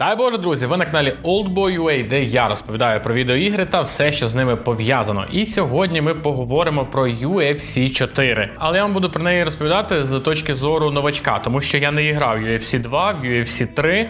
Дай Боже, друзі, ви на каналі Oldboy.ua, де я розповідаю про відеоігри та все, що з ними пов'язано. І сьогодні ми поговоримо про UFC 4. Але я вам буду про неї розповідати з точки зору новачка, тому що я не грав в UFC 2, в UFC 3. Е,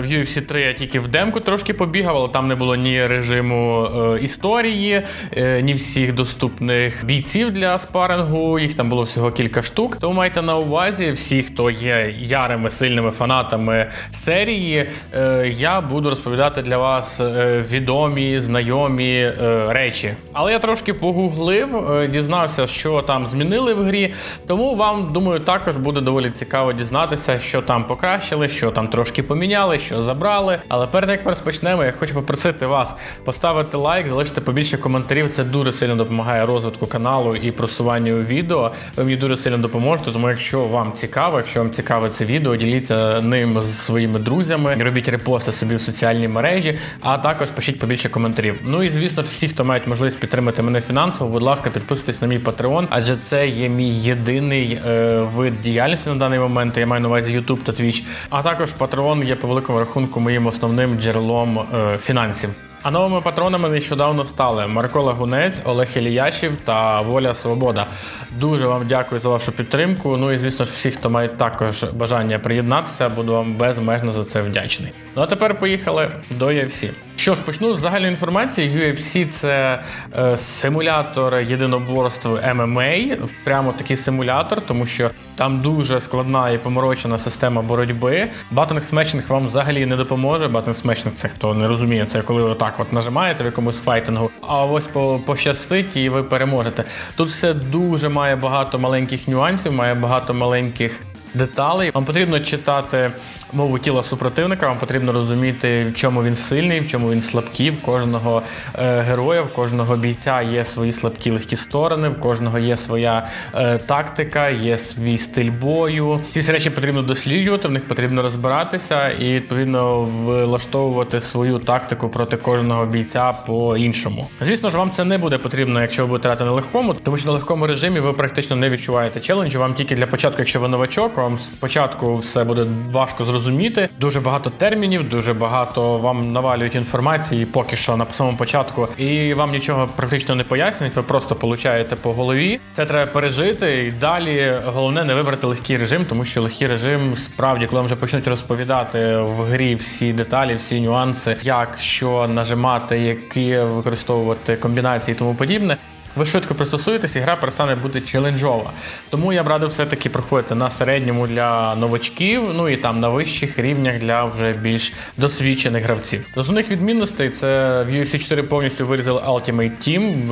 В UFC 3 я тільки в демку трошки побігав, але там не було ні режиму е, історії, е, ні всіх доступних бійців для спарингу. Їх там було всього кілька штук. Тому майте на увазі всі, хто є ярими сильними фанатами серії. Е, Я буду розповідати для вас е, відомі, знайомі е, речі. Але я трошки погуглив, дізнався, що там змінили в грі. Тому вам, думаю, також буде доволі цікаво дізнатися, що там покращили, що там трошки поміняли, що забрали. Але перед як ми розпочнемо, я хочу попросити вас поставити лайк, залишити побільше коментарів. Це дуже сильно допомагає розвитку каналу і просуванню відео. Ви мені дуже сильно допоможете. Тому, якщо вам цікаво, якщо вам цікаве це відео, діліться ним з своїми друзями, робіть репости собі в соціальній мережі, а також пишіть побільше коментарів. Ну і звісно, всі, хто мають можливість підтримати мене фінансово, будь ласка, підписуйтесь на мій Patreon, адже це є мій єдиний е, вид діяльності на даний момент. Я маю на увазі YouTube та Twitch. А також Patreon є по великому рахунку моїм основним джерелом е, фінансів. А новими патронами нещодавно стали Марко Лагунець, Олег Іліяшів та Воля Свобода. Дуже вам дякую за вашу підтримку. Ну і звісно ж, всі, хто мають також бажання приєднатися, буду вам безмежно за це вдячний. Ну а тепер поїхали до UFC. Що ж, почну з загальної інформації. UFC це е, симулятор єдиноборств MMA, прямо такий симулятор, тому що там дуже складна і поморочена система боротьби. Батинг смешинг вам взагалі не допоможе. Батинг смешинг це хто не розуміє, це коли ви отак от нажимаєте в якомусь файтингу, а ось по- пощастить і ви переможете. Тут все дуже має багато маленьких нюансів, має багато маленьких. Деталей вам потрібно читати мову тіла супротивника. Вам потрібно розуміти, в чому він сильний, в чому він слабкий. В кожного е, героя, в кожного бійця є свої слабкі легкі сторони, в кожного є своя е, тактика, є свій стиль бою. Ці всі речі потрібно досліджувати, в них потрібно розбиратися і відповідно влаштовувати свою тактику проти кожного бійця по-іншому. Звісно ж, вам це не буде потрібно, якщо ви будете грати на легкому, тому що на легкому режимі ви практично не відчуваєте челенджу. Вам тільки для початку, якщо ви новачок, вам спочатку все буде важко зрозуміти. Дуже багато термінів, дуже багато вам навалюють інформації поки що на самому початку, і вам нічого практично не пояснюють. Ви просто получаєте по голові. Це треба пережити. І далі головне не вибрати легкий режим, тому що легкий режим справді, коли вам вже почнуть розповідати в грі всі деталі, всі нюанси, як що нажимати, які використовувати комбінації і тому подібне. Ви швидко пристосуєтесь, і гра перестане бути челенджова. Тому я б радив все-таки проходити на середньому для новачків, ну і там на вищих рівнях для вже більш досвідчених гравців. З основних відмінностей це в UFC 4 повністю вирізали Ultimate Team.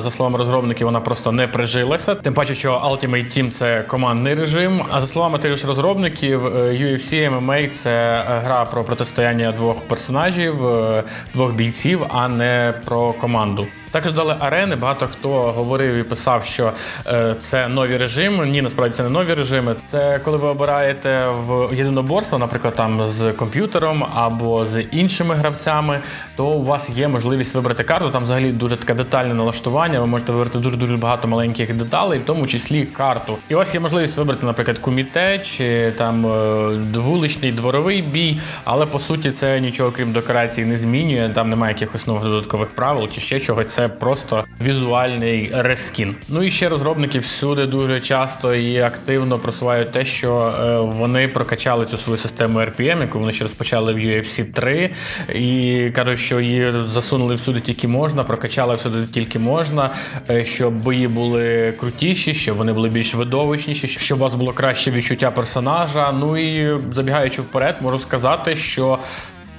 За словами розробників, вона просто не прижилася. Тим паче, що Ultimate Team це командний режим. А за словами тих ж розробників, е, UFC MMA це е, гра про протистояння двох персонажів, е, двох бійців, а не про команду. Також дали арени. Багато хто говорив і писав, що е, це нові режими. Ні, насправді це не нові режими. Це коли ви обираєте в єдиноборство, наприклад, там з комп'ютером або з іншими гравцями, то у вас є можливість вибрати карту. Там взагалі дуже таке детальне налаштування. Ви можете вибрати дуже дуже багато маленьких деталей, в тому числі карту. І у вас є можливість вибрати, наприклад, куміте чи там е, вуличний дворовий бій, але по суті це нічого крім декорації не змінює. Там немає якихось нових додаткових правил чи ще чогось. Це просто візуальний рескін. Ну і ще розробники всюди дуже часто і активно просувають те, що е, вони прокачали цю свою систему RPM, яку вони ще розпочали в UFC 3, і кажуть, що її засунули всюди тільки можна, прокачали всюди тільки можна, е, щоб бої були крутіші, щоб вони були більш видовищніші, щоб у вас було краще відчуття персонажа. Ну і забігаючи вперед, можу сказати, що.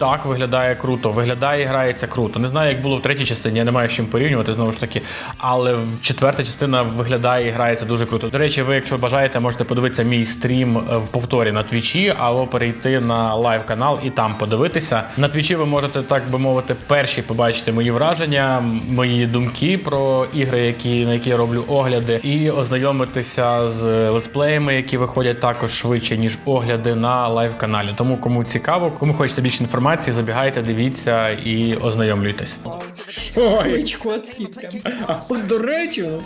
Так, виглядає круто, виглядає і грається круто. Не знаю, як було в третій частині, я не маю з чим порівнювати знову ж таки. Але четверта частина виглядає і грається дуже круто. До речі, ви, якщо бажаєте, можете подивитися мій стрім е, в повторі на твічі, або перейти на лайв канал і там подивитися. На твічі ви можете, так би мовити, перші побачити мої враження, мої думки про ігри, які, на які я роблю огляди, і ознайомитися з летсплеями, які виходять також швидше, ніж огляди на лайв каналі. Тому кому цікаво, кому хочеться більше інформації. Інформації, забігайте, дивіться і ознайомлюйтесь. Що, Кличко такий. А от до речі, ну.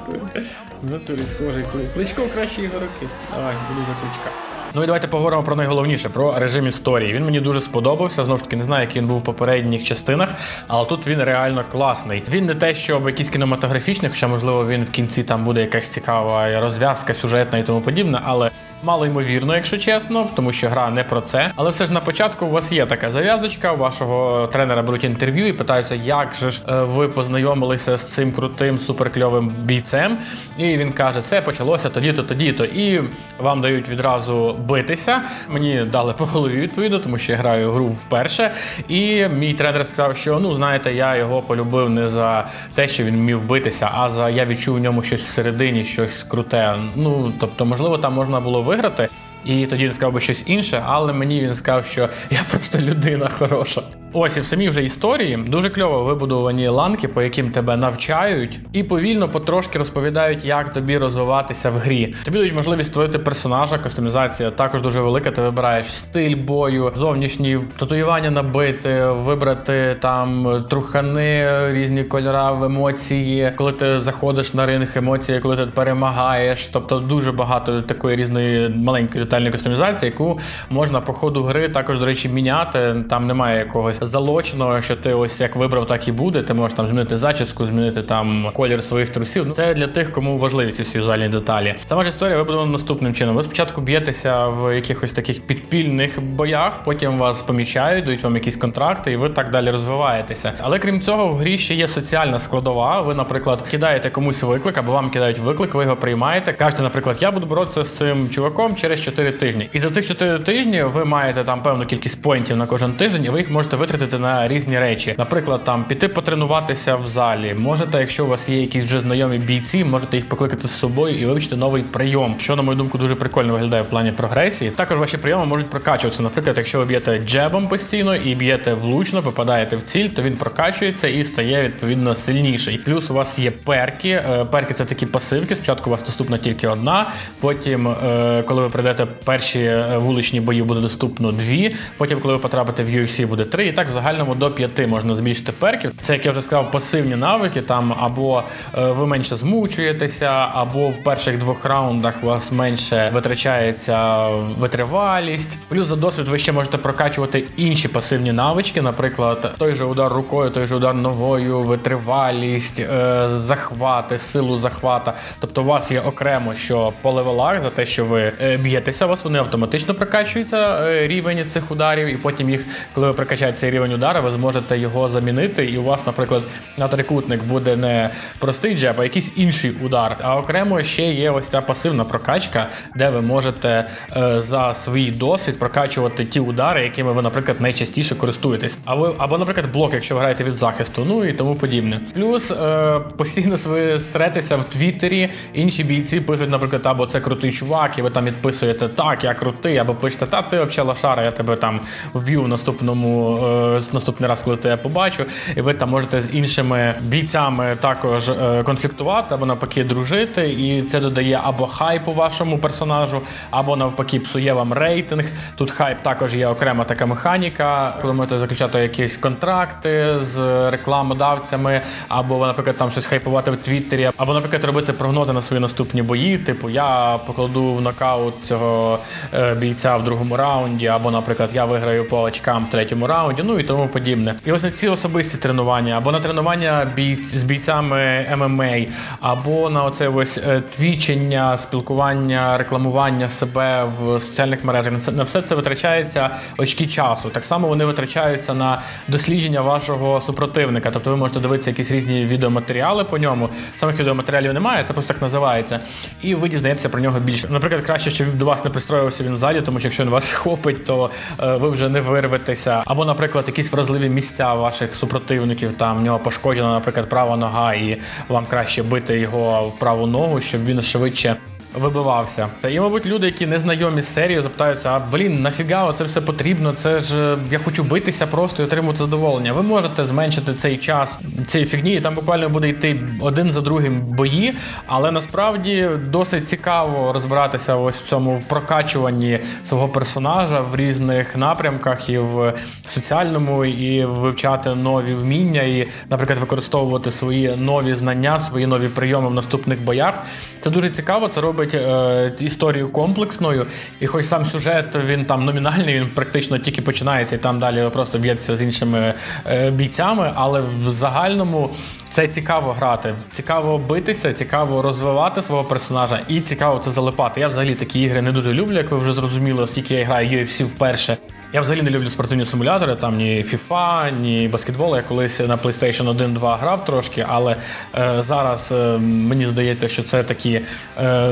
В натурі схожий Кличко. Кращі ігроки. Давай, буду за Кличка. Ну і давайте поговоримо про найголовніше про режим історії. Він мені дуже сподобався. Знову ж таки, не знаю, який він був в попередніх частинах, але тут він реально класний. Він не те, що якийсь кінематографічний, хоча можливо він в кінці там буде якась цікава розв'язка сюжетна і тому подібне, але. Мало ймовірно, якщо чесно, тому що гра не про це. Але все ж на початку у вас є така зав'язочка. У вашого тренера беруть інтерв'ю і питаються, як же ж е, ви познайомилися з цим крутим суперкльовим бійцем. І він каже, це почалося тоді-то, тоді-то. І вам дають відразу битися. Мені дали по голові відповідно, тому що я граю гру вперше. І мій тренер сказав, що ну знаєте, я його полюбив не за те, що він вмів битися, а за я відчув в ньому щось всередині, щось круте. Ну тобто, можливо, там можна було виграти. І тоді він сказав би щось інше, але мені він сказав, що я просто людина хороша. Ось і в самій вже історії дуже кльово вибудовані ланки, по яким тебе навчають, і повільно потрошки розповідають, як тобі розвиватися в грі. Тобі дають можливість створити персонажа, кастомізація також дуже велика. Ти вибираєш стиль бою, зовнішні татуювання набити, вибрати там трухани, різні кольора, емоції. Коли ти заходиш на ринг, емоції, коли ти перемагаєш. Тобто дуже багато такої різної маленької детальної кастомізації, яку можна по ходу гри також, до речі, міняти. Там немає якогось залоченого, що ти ось як вибрав, так і буде. Ти можеш там змінити зачіску, змінити там колір своїх трусів. Ну, Це для тих, кому важливі ці візуальні деталі. Сама ж історія вибудована наступним чином. Ви спочатку б'єтеся в якихось таких підпільних боях, потім вас помічають, дають вам якісь контракти, і ви так далі розвиваєтеся. Але крім цього, в грі ще є соціальна складова. Ви, наприклад, кидаєте комусь виклик, або вам кидають виклик, ви його приймаєте. Кажете, наприклад, я буду боротися з цим чуваком через 4 тижні. І за цих 4 тижні ви маєте там певну кількість поінтів на кожен тиждень, і ви їх можете витратити на різні речі. Наприклад, там піти потренуватися в залі. Можете, якщо у вас є якісь вже знайомі бійці, можете їх покликати з собою і вивчити новий прийом, що на мою думку дуже прикольно виглядає в плані прогресії. Також ваші прийоми можуть прокачуватися. Наприклад, якщо ви б'єте джебом постійно і б'єте влучно, попадаєте в ціль, то він прокачується і стає відповідно сильніший. Плюс у вас є перки. Е, Перки це такі пасивки. Спочатку у вас доступна тільки одна. Потім, е, коли ви прийдете перші е, вуличні бої, буде доступно дві. Потім, коли ви потрапите в UFC, буде три. Так в загальному до п'яти можна збільшити перків. Це як я вже сказав, пасивні навики. Там або е, ви менше змучуєтеся, або в перших двох раундах у вас менше витрачається витривалість. Плюс за досвід ви ще можете прокачувати інші пасивні навички, наприклад, той же удар рукою, той же удар ногою, витривалість, е, захвати, силу захвата. Тобто у вас є окремо, що по левелах за те, що ви е, б'єтеся, у вас вони автоматично прокачуються рівень цих ударів, і потім їх, коли ви прокачаєте цей рівень удара, ви зможете його замінити. І у вас, наприклад, на трикутник буде не простий джеб, а якийсь інший удар. А окремо ще є ось ця пасивна прокачка, де ви можете е, за свій досвід прокачувати ті удари, якими ви, наприклад, найчастіше користуєтесь. Або, або, наприклад, блок, якщо ви граєте від захисту, ну і тому подібне. Плюс е, постійно ви стретеся в Твіттері, інші бійці пишуть, наприклад, або це крутий чувак, і ви там відписуєте так, я крутий, або пишете, та ти взагалі лошара, я тебе там вб'ю в наступному е, наступний раз, коли тебе побачу. І ви там можете з іншими бійцями також е, конфліктувати або навпаки дружити. І це додає або хайпу вашому персонажу, або навпаки псує вам рейтинг. Тут хайп також є окрема така механіка, коли можете заключати якісь контракти з рекламодавцями, або, наприклад, там щось хайпувати в Твіттері, або, наприклад, робити прогнози на свої наступні бої. Типу, я покладу в нокаут цього е, бійця в другому раунді, або, наприклад, я виграю по очкам в третьому раунді, ну і тому подібне. І ось на ці особисті тренування, або на тренування бійць з бійцями ММА, або на оце ось е, твічення, спілкування, рекламування себе в соціальних мережах. На На все це витрачається очки часу. Так само вони витрачаються на дослідження вашого супротивника. Тобто ви можете дивитися якісь різні відеоматеріали по ньому. Самих відеоматеріалів немає, це просто так називається. І ви дізнаєтеся про нього більше. Наприклад, краще, щоб до вас не пристроївся він ззаді, тому що якщо він вас схопить, то е, ви вже не вирветеся. Або, наприклад, якісь вразливі місця ваших супротивників. Там в нього пошкоджена, наприклад, права нога, і вам краще бити його в праву ногу, щоб він швидше вибивався. Та і, мабуть, люди, які не знайомі з серією, запитаються: а блін, нафіга це все потрібно? Це ж е, я хочу битися просто і отримувати задоволення. Ви можете зменшити цей час цієї фігні, і там буквально буде йти один за другим бої, але насправді досить цікаво розбиратися ось в цьому в прокачуванні свого персонажа в різних напрямках і в соціальному, і вивчати нові вміння, і, наприклад, використовувати свої нові знання, свої нові прийоми в наступних боях. Це дуже цікаво. Це робить е, історію комплексною. І хоч сам сюжет він там номінальний, він практично тільки починається, і там далі просто б'ється з іншими е, бійцями. Але в загальному це цікаво грати, цікаво битися, цікаво розвивати свого персонажа, і цікаво це залипати. Я взагалі такі ігри не дуже люблю, як ви вже зрозуміли, оскільки я граю UFC вперше. Я взагалі не люблю спортивні симулятори, там ні FIFA, ні баскетбол. Я колись на PlayStation 1-2 грав трошки, але е, зараз е, мені здається, що це такі е,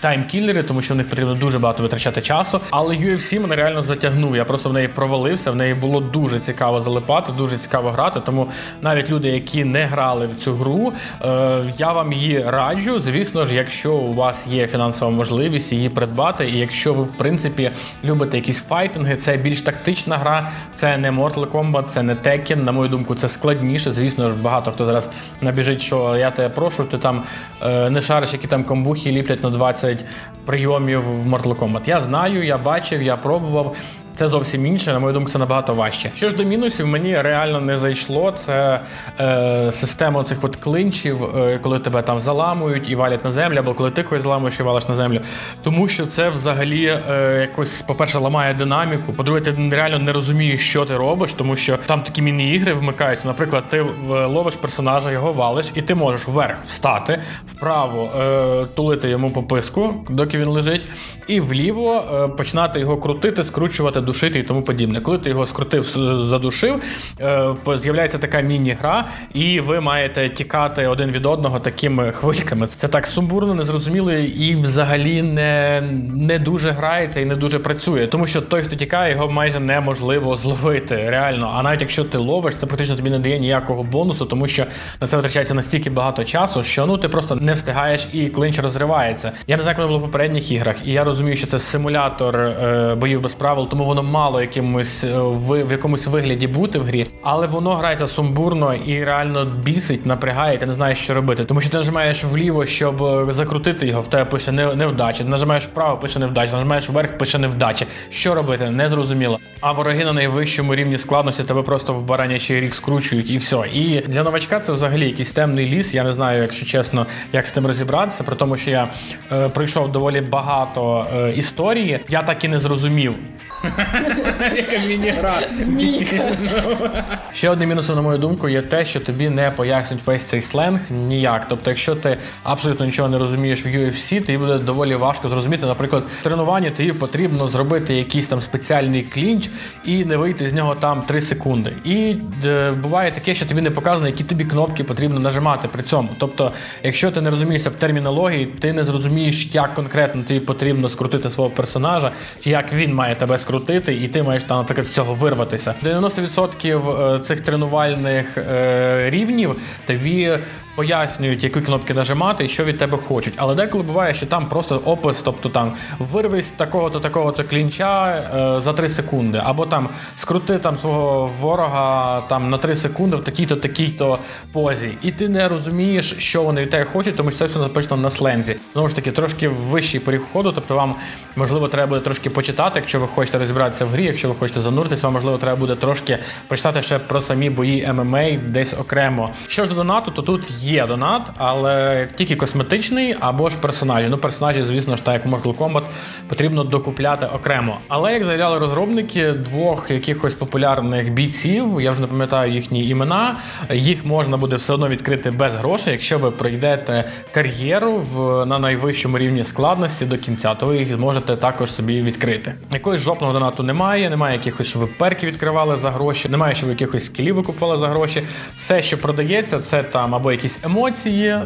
таймкілери, тому що в них потрібно дуже багато витрачати часу. Але UFC мене реально затягнув. Я просто в неї провалився. В неї було дуже цікаво залипати, дуже цікаво грати. Тому навіть люди, які не грали в цю гру, е, я вам її раджу. Звісно ж, якщо у вас є фінансова можливість її придбати, і якщо ви в принципі любите якісь файтинги, це більш тактична гра, це не Mortal Kombat, це не Tekken. На мою думку, це складніше. Звісно ж, багато хто зараз набіжить, що я тебе прошу, ти там е, не шариш, які там комбухи ліплять на 20 прийомів в Mortal Kombat. Я знаю, я бачив, я пробував. Це зовсім інше, на мою думку, це набагато важче. Що ж до мінусів, мені реально не зайшло. Це е, система цих от клинчів, е, коли тебе там заламують і валять на землю, або коли ти когось заламуєш і валиш на землю. Тому що це взагалі е, якось, по-перше, ламає динаміку. По-друге, ти реально не розумієш, що ти робиш, тому що там такі міні-ігри вмикаються. Наприклад, ти е, ловиш персонажа, його валиш, і ти можеш вверх встати, вправо е, тулити йому по писку, доки він лежить, і вліво е, починати його крутити, скручувати, душити і тому подібне. Коли ти його скрутив, задушив, е, з'являється така міні-гра, і ви маєте тікати один від одного такими хвильками. Це так сумбурно, незрозуміло і взагалі не, не дуже грається і не дуже працює. Тому що той, хто тікає, його майже неможливо зловити. Реально. А навіть якщо ти ловиш, це практично тобі не дає ніякого бонусу, тому що на це витрачається настільки багато часу, що ну ти просто не встигаєш і клинч розривається. Я не знаю, воно було в попередніх іграх, і я розумію, що це симулятор е, боїв без правил, тому воно мало якимось е, в, в якомусь вигляді бути в грі, але воно грається сумбурно і реально бісить, напрягає, ти не знаєш, що робити. Тому що ти нажимаєш вліво, щоб е, закрутити його, в тебе пише невдача. Ти нажимаєш вправо, пише невдача, нажимаєш вверх, пише невдача. Що робити? Не зрозуміло. А вороги на найвищому рівні складності тебе просто в баранячий рік скручують і все. І для новачка це взагалі якийсь темний ліс. Я не знаю, якщо чесно, як з тим розібратися, при тому, що я е, пройшов доволі багато е, історії, я так і не зрозумів. Яка міні-гра. Ще одним мінусом, на мою думку, є те, що тобі не пояснюють весь цей сленг ніяк. Тобто, якщо ти абсолютно нічого не розумієш в UFC, тобі буде доволі важко зрозуміти. Наприклад, в тренуванні тобі потрібно зробити якийсь там спеціальний клінч і не вийти з нього там 3 секунди. І е, буває таке, що тобі не показано, які тобі кнопки потрібно нажимати при цьому. Тобто, якщо ти не розумієшся в термінології, ти не зрозумієш, як конкретно тобі потрібно скрутити свого персонажа, чи як він має тебе скрутити, і ти маєш там, наприклад, з цього вирватися. 90% цих тренувальних е, рівнів тобі пояснюють, які кнопки нажимати і що від тебе хочуть. Але деколи буває, що там просто опис, тобто там вирвись такого-то такого-то клінча е, за 3 секунди, або там скрути там свого ворога там на 3 секунди в такій-то такій-то позі. І ти не розумієш, що вони від тебе хочуть, тому що це все написано на слензі. Знову ж таки, трошки вищий поріг входу, тобто вам можливо треба буде трошки почитати, якщо ви хочете розібратися в грі, якщо ви хочете зануритися, вам можливо треба буде трошки почитати ще про самі бої ММА десь окремо. Що ж до донату, то тут є донат, але тільки косметичний або ж персонажі. Ну, персонажі, звісно ж, так як в Mortal Kombat, потрібно докупляти окремо. Але як заявляли розробники двох якихось популярних бійців, я вже не пам'ятаю їхні імена, їх можна буде все одно відкрити без грошей, якщо ви пройдете кар'єру в на найвищому рівні складності до кінця, то ви їх зможете також собі відкрити. Якогось жопного донату немає, немає якихось, що ви перки відкривали за гроші, немає, що ви якихось скілів викупали за гроші. Все, що продається, це там або якісь якісь емоції е,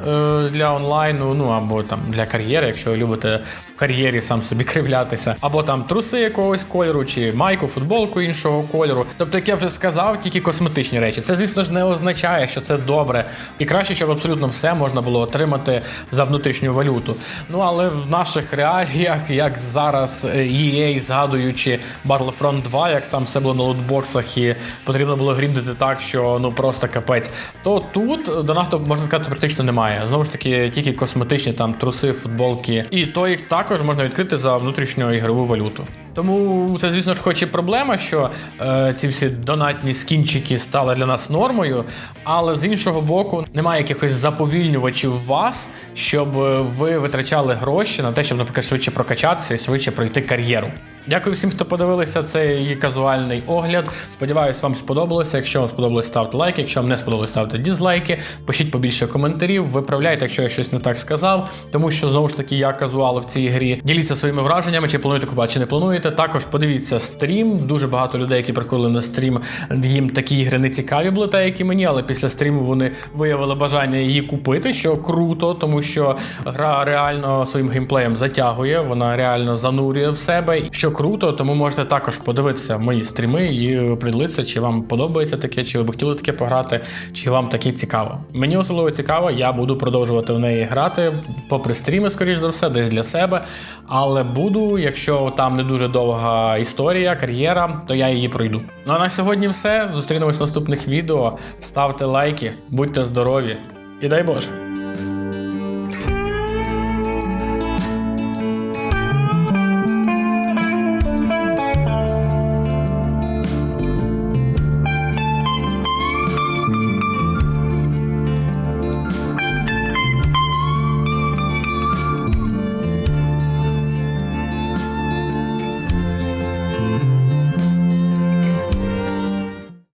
для онлайну, ну або там для кар'єри, якщо ви любите в кар'єрі сам собі кривлятися, або там труси якогось кольору, чи майку, футболку іншого кольору. Тобто, як я вже сказав, тільки косметичні речі. Це, звісно ж, не означає, що це добре. І краще, щоб абсолютно все можна було отримати за внутрішню валюту. Ну але в наших реаліях, як зараз е, EA, згадуючи Battlefront 2, як там все було на лутбоксах і потрібно було гріндити так, що ну просто капець. То тут донату, можна сказати, практично немає. Знову ж таки, тільки косметичні там труси, футболки. І то їх також можна відкрити за внутрішню ігрову валюту. Тому це, звісно ж, хоч і проблема, що е, ці всі донатні скінчики стали для нас нормою, але з іншого боку, немає якихось заповільнювачів вас, щоб е, ви витрачали гроші на те, щоб, наприклад, швидше прокачатися і швидше пройти кар'єру. Дякую всім, хто подивилися цей казуальний огляд. Сподіваюсь, вам сподобалося. Якщо вам сподобалось, ставте лайки. Якщо вам не сподобалось, ставте дізлайки. Пишіть побільше коментарів, виправляйте, якщо я щось не так сказав. Тому що знову ж таки я казуал в цій грі. Діліться своїми враженнями, чи плануєте купувати, чи не плануєте. Також подивіться стрім. Дуже багато людей, які приходили на стрім, їм такі ігри не цікаві були, так як і мені, але після стріму вони виявили бажання її купити, що круто, тому що гра реально своїм геймплеєм затягує, вона реально занурює в себе. Що круто, тому можете також подивитися мої стріми і придивитися, чи вам подобається таке, чи ви б хотіли таке пограти, чи вам таке цікаво. Мені особливо цікаво, я буду продовжувати в неї грати, попри стріми, скоріш за все, десь для себе. Але буду, якщо там не дуже довга історія, кар'єра, то я її пройду. Ну а на сьогодні все. Зустрінемось в наступних відео. Ставте лайки, будьте здорові і дай Боже.